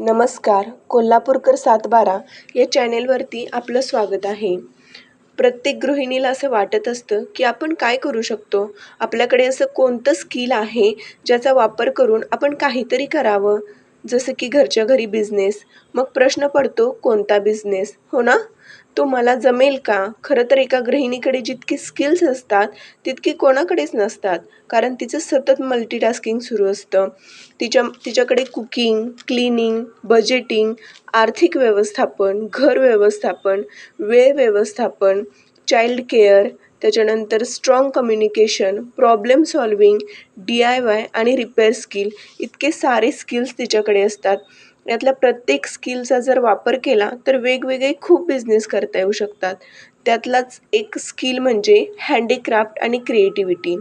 नमस्कार कोल्हापूरकर सातबारा या चॅनेलवरती आपलं स्वागत आहे. प्रत्येक गृहिणीला असं वाटत असतं की आपण काय करू शकतो? आपल्याकडे असं कोणतं स्किल आहे ज्याचा वापर करून आपण काहीतरी करावं? जसं की घरच्या घरी बिझनेस मग प्रश्न पडतो कोणता बिझनेस हो ना? तो मला जमेल का? खरं तर एका गृहिणीकडे जितकी स्किल्स असतात तितकी कोणाकडेच नसतात. कारण तिचं सतत मल्टीटास्किंग सुरू असतं. तिच्या तिच्याकडे कुकिंग क्लिनिंग बजेटिंग आर्थिक व्यवस्थापन घर व्यवस्थापन वेळ व्यवस्थापन चाइल्ड केअर त्याच्यानंतर strong communication problem solving D I Y आणि रिपेअर स्किल इतके सारे स्किल्स तिच्याकडे असतात. यातल्या प्रत्येक स्किलचा जर वापर केला तर वेगवेगळे खूप बिझनेस करता येऊ शकतात. त्यातलाच एक स्किल म्हणजे हँडीक्राफ्ट आणि क्रिएटिव्हिटी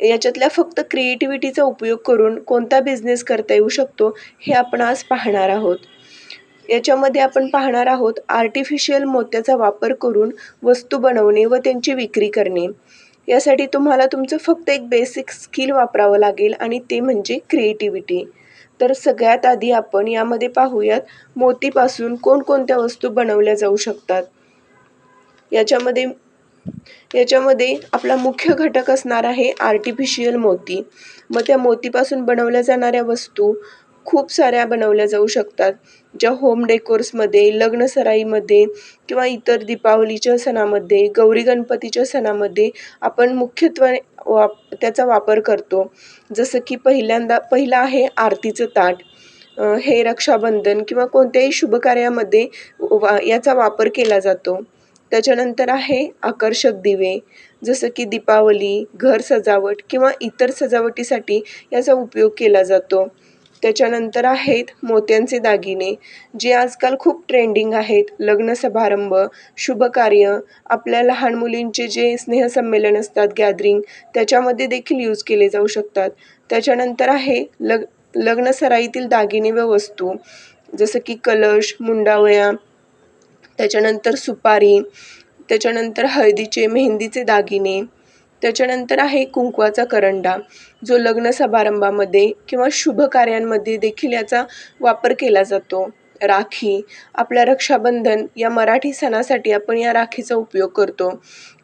याच्यातल्या फक्त क्रिएटिव्हिटीचा उपयोग करून कोणता बिझनेस करता येऊ शकतो हे आपण आज पाहणार आहोत. याच्यामध्ये आपण पाहणार आहोत आर्टिफिशियल मोत्याचा वापर करून वस्तू बनवणे व त्यांची विक्री करणे. यासाठी तुम्हाला तुमचं फक्त एक बेसिक स्किल वापरावं लागेल आणि ते म्हणजे क्रिएटिव्हिटी तर सगळ्यात आधी आपण यामध्ये पाहूयात मोतीपासून कोणकोणत्या वस्तू बनवल्या जाऊ शकतात. याच्यामध्ये याच्यामध्ये आपला मुख्य घटक असणार आहे आर्टिफिशियल मोती. मग त्या मोतीपासून बनवल्या जाणाऱ्या वस्तू खूप साऱ्या बनवल्या जाऊ शकतात. ज्या होम डेकोर्समध्ये लग्नसराईमध्ये किंवा इतर दीपावलीच्या सणामध्ये गौरी गणपतीच्या सणामध्ये आपण मुख्यत्वे वाप त्याचा वापर करतो. जसं की पहिल्यांदा पहिलं आहे आरतीचं ताट. हे रक्षाबंधन किंवा कोणत्याही शुभकार्यामध्ये वा याचा वापर केला जातो. त्याच्यानंतर आहे आकर्षक दिवे. जसं की दीपावली घर सजावट किंवा इतर सजावटीसाठी याचा उपयोग केला जातो. त्याच्यानंतर आहेत मोत्यांचे दागिने जे आजकाल खूप ट्रेंडिंग आहेत. लग्न समारंभ शुभकार्य आपल्या लहान मुलींचे जे स्नेहसंमेलन असतात गॅदरिंग त्याच्यामध्ये देखील यूज केले जाऊ शकतात. त्याच्यानंतर आहे लग लग्नसराईतील दागिने व वस्तू जसं की कलश मुंडावया त्याच्यानंतर सुपारी त्याच्यानंतर हळदीचे मेहंदीचे दागिने त्याच्यानंतर आहे कुंकवाचा करंडा जो लग्न समारंभामध्ये किंवा शुभ कार्यांमध्ये देखील याचा वापर केला जातो. राखी आपल्या रक्षाबंधन या मराठी सणासाठी आपण या राखीचा उपयोग करतो.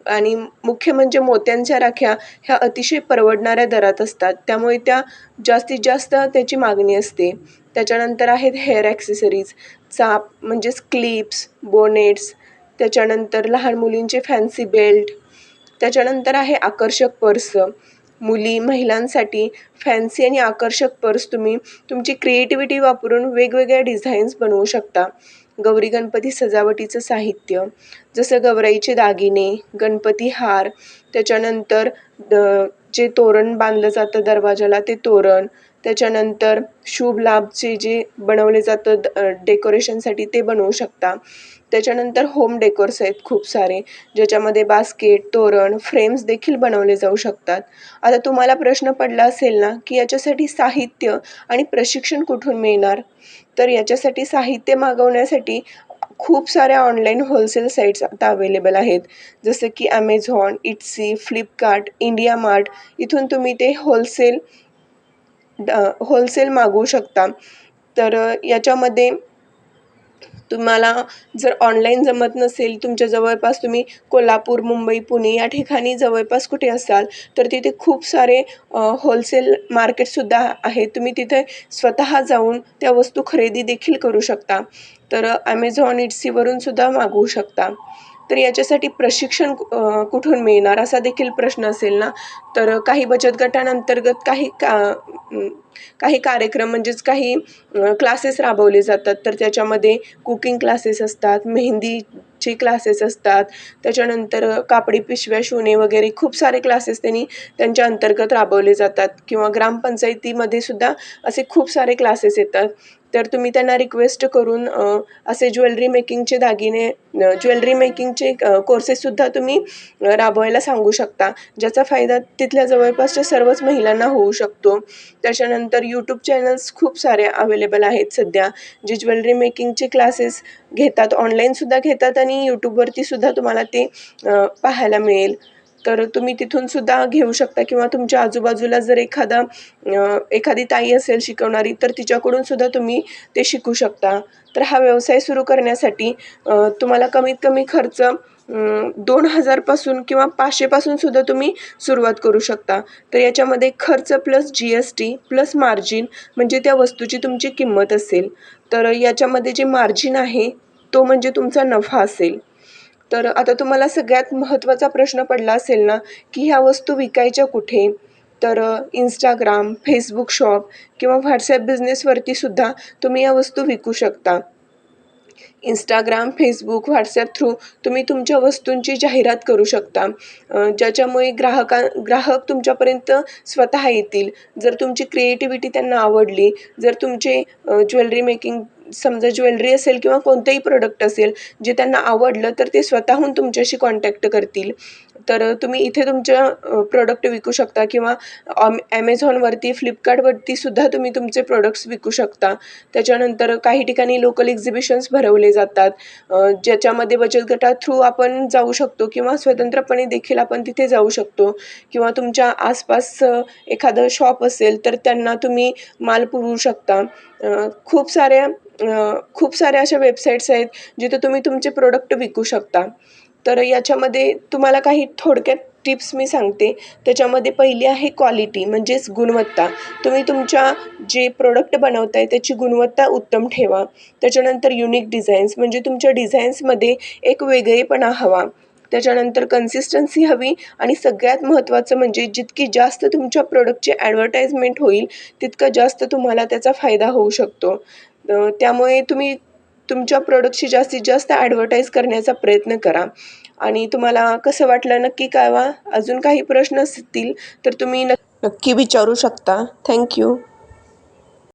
आणि मुख्य म्हणजे मोत्यांच्या राख्या ह्या अतिशय परवडणाऱ्या दरात असतात. त्यामुळे त्या जास्तीत जास्त त्याची मागणी असते. त्याच्यानंतर आहेत हेअर ॲक्सेसरीज चाप म्हणजेच क्लिप्स बोनेट्स त्याच्यानंतर लहान मुलींचे फॅन्सी बेल्ट त्याच्यानंतर आहे आकर्षक पर्स. मुली महिलांसाठी फॅन्सी आणि आकर्षक पर्स तुम्ही तुमची क्रिएटिव्हिटी वापरून वेगवेगळ्या डिझाईन्स बनवू शकता. गौरी गणपती सजावटीचं साहित्य जसं गवराईचे दागिने गणपती हार त्याच्यानंतर द जे तोरण बांधलं जातं दरवाजाला ते तोरण त्याच्यानंतर शुभ लाभचे जे बनवले जातं डेकोरेशनसाठी ते बनवू शकता. त्याच्यानंतर होम डेकोर्स आहेत खूप सारे ज्याच्यामध्ये बास्केट तोरण फ्रेम्स देखील बनवले जाऊ शकतात. आता तुम्हाला प्रश्न पडला असेल ना की याच्यासाठी साहित्य आणि प्रशिक्षण कुठून मिळणार? तर याच्यासाठी साहित्य मागवण्यासाठी खूप साऱ्या ऑनलाईन होलसेल साईट्स आता अवेलेबल आहेत. जसं की ॲमेझॉन इट्सी फ्लिपकार्ट इंडिया मार्ट इथून तुम्ही ते होलसेल होलसेल मागवू शकता. तर याच्यामध्ये तुम्हाला जर ऑनलाईन जमत नसेल तुमच्या जवळपास तुम्ही कोल्हापूर मुंबई पुणे या ठिकाणी जवळपास कुठे असाल तर तिथे खूप सारे होलसेल मार्केटसुद्धा आहे तुम्ही तिथे स्वतः जाऊन त्या वस्तू खरेदी देखील करू शकता. तर ॲमेझॉन इट्सीवरून सुद्धा मागवू शकता. तर याच्यासाठी प्रशिक्षण कुठून मिळणार? असा देखील प्रश्न असेल ना? तर काही बचत गटांअंतर्गत काही का काही कार्यक्रम म्हणजेच काही क्लासेस राबवले जातात. तर त्याच्यामध्ये कुकिंग क्लासेस असतात मेहंदीचे क्लासेस असतात. त्याच्यानंतर कापडी पिशव्या शिवणे वगैरे खूप सारे क्लासेस त्यांनी त्यांच्या अंतर्गत राबवले जातात. किंवा ग्रामपंचायतीमध्ये सुद्धा असे खूप सारे क्लासेस येतात. तर तुम्ही त्यांना रिक्वेस्ट करून असे ज्वेलरी मेकिंगचे दागिने ज्वेलरी मेकिंगचे कोर्सेससुद्धा तुम्ही राबवायला सांगू शकता. ज्याचा फायदा तिथल्या जवळपासच्या सर्वच महिलांना होऊ शकतो. त्याच्यानंतर यूट्यूब चॅनल्स खूप सारे अवेलेबल आहेत सध्या जे ज्वेलरी मेकिंगचे क्लासेस घेतात ऑनलाईनसुद्धा घेतात आणि यूट्यूबवरतीसुद्धा तुम्हाला ते पाहायला मिळेल. तर तुम्ही तिथून सुद्धा घेऊ शकता. किंवा तुमच्या आजूबाजूला जर एखादा एखादी ताई असेल शिकवणारी तर तिच्याकडून सुद्धा तुम्ही ते शिकू शकता. तर हा व्यवसाय सुरू करण्यासाठी तुम्हाला कमीत कमी खर्च दोन हजारपासून किंवा पाचशेपासून सुद्धा तुम्ही सुरुवात करू शकता. तर याच्यामध्ये खर्च plus G S T plus margin म्हणजे त्या वस्तूची तुमची किंमत असेल. तर याच्यामध्ये जे मार्जिन आहे तो म्हणजे तुमचा नफा असेल. तर आता तुम्हाला सगळ्यात महत्त्वाचा प्रश्न पडला असेल ना की ह्या वस्तू विकायच्या कुठे? तर इंस्टाग्राम फेसबुक शॉप किंवा व्हॉट्सॲप बिझनेसवरती सुद्धा तुम्ही या वस्तू विकू शकता. इंस्टाग्राम फेसबुक व्हॉट्सॲप थ्रू तुम्ही तुमच्या वस्तूंची जाहिरात करू शकता. ज्याच्यामुळे ग्राहका ग्राहक तुमच्यापर्यंत स्वतः येतील. जर तुमची क्रिएटिव्हिटी त्यांना आवडली जर तुमचे ज्वेलरी मेकिंग समजा ज्वेलरी असेल किंवा कोणतंही प्रोडक्ट असेल जे त्यांना आवडलं तर ते स्वतःहून तुमच्याशी कॉन्टॅक्ट करतील. तर तुम्ही इथे तुमचं प्रोडक्ट विकू शकता किंवा ऑम ॲमेझॉनवरती फ्लिपकार्टवरती सुद्धा तुम्ही तुमचे प्रोडक्ट्स विकू शकता. त्याच्यानंतर काही ठिकाणी लोकल एक्झिबिशन्स भरवले जातात. ज्याच्यामध्ये बचत गटा थ्रू आपण जाऊ शकतो किंवा स्वतंत्रपणे देखील आपण तिथे जाऊ शकतो. किंवा तुमच्या आसपास एखादं शॉप असेल तर त्यांना तुम्ही माल पुरवू शकता. खूप साऱ्या खूप साऱ्या अशा वेबसाईट्स आहेत जिथे तुम्ही तुमचे प्रोडक्ट विकू शकता. तर याच्यामध्ये तुम्हाला काही थोडक्यात टिप्स मी सांगते. त्याच्यामध्ये पहिली आहे क्वालिटी म्हणजेच गुणवत्ता. तुम्ही तुमच्या जे प्रोडक्ट बनवताय त्याची गुणवत्ता उत्तम ठेवा. त्याच्यानंतर युनिक डिझाईन्स म्हणजे तुमच्या डिझाईन्समध्ये एक वेगळेपणा हवा. त्याच्यानंतर कन्सिस्टन्सी हवी आणि सगळ्यात महत्त्वाचं म्हणजे जितकी जास्त तुमच्या प्रोडक्टची ॲडव्हर्टाईजमेंट होईल तितका जास्त तुम्हाला त्याचा फायदा होऊ शकतो. त्यामुळे तुम्ही तुमच्या प्रोडक्टची जास्तीत जास्त ॲडव्हर्टाईज करण्याचा प्रयत्न करा. आणि तुम्हाला कसं वाटलं नक्की कळवा. अजून काही प्रश्न असतील तर तुम्ही नक्की विचारू शकता. थँक्यू